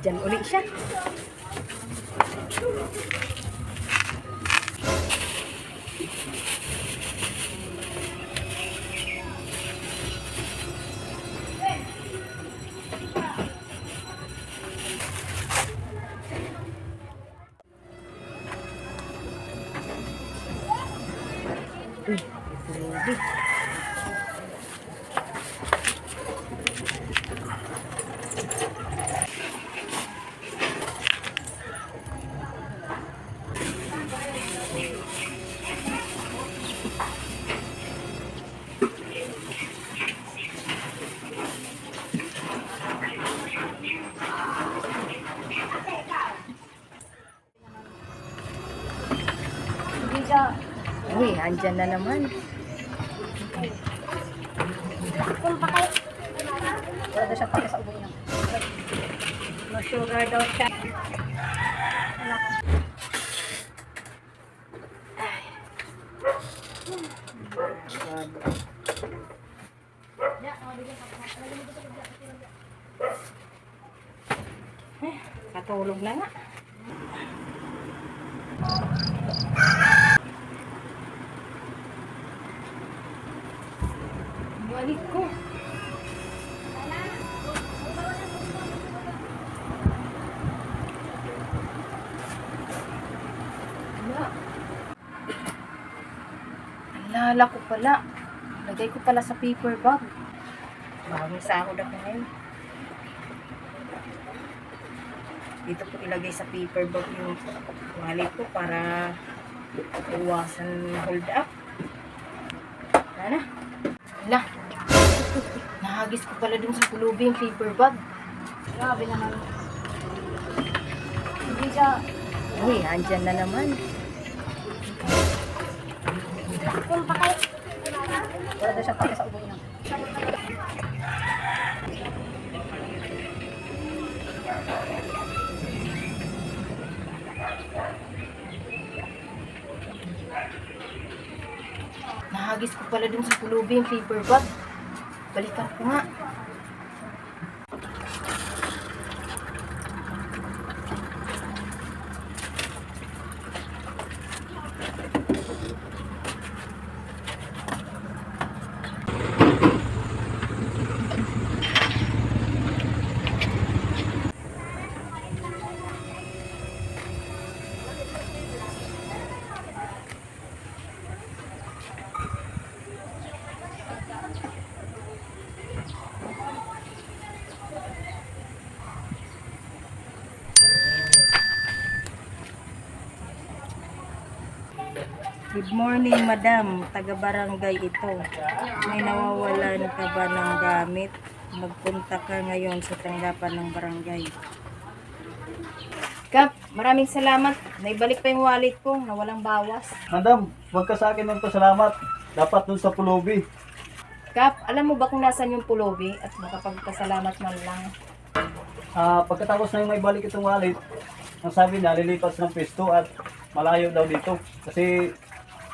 Nandyan uli siya. Uy, grabe. Uy, andyan na naman. Wala siya pake sa ubo niya. No sugar daw siya. Katulog na nga. Balik ko. Wala. Alala ko pala. Lagay ko pala sa paper bag. Bagong sahod ako ngayon. Dito ko ilagay sa paper bag yung wallet ko para iwasan hold up. Sana. Wala. Nahagis ko pala dun sa pulubi yung paper bag. Grabe naman. Hindi siya. Uy, andyan na naman. Kung pake. Wala daw siya pake sa ubo niya. Nahagis ko pala dun sa pulubi yung paper bag. Balikan ko nga. Good morning, madam. Taga-barangay ito. May nawawalan ka ba ng gamit? Magpunta ka ngayon sa tanggapan ng barangay. Kap, maraming salamat. Naibalik pa yung wallet ko na walang bawas. Madam, wag ka sa akin ng pasalamat. Dapat dun sa pulubi. Kap, alam mo ba kung nasan yung pulobi at makapagpasalamat man lang? Ah, pagkatapos na yung may balik itong wallet, ang sabi niya, lilipat ng pwesto at malayo daw dito. Kasi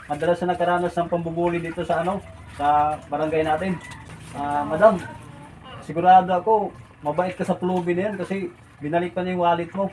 madalas na nagkaranas ng pambubuli dito sa ano, sa barangay natin. Ah, madam, sigurado ako, mabait ka sa pulubi na yan kasi binalik pa niya yung wallet mo.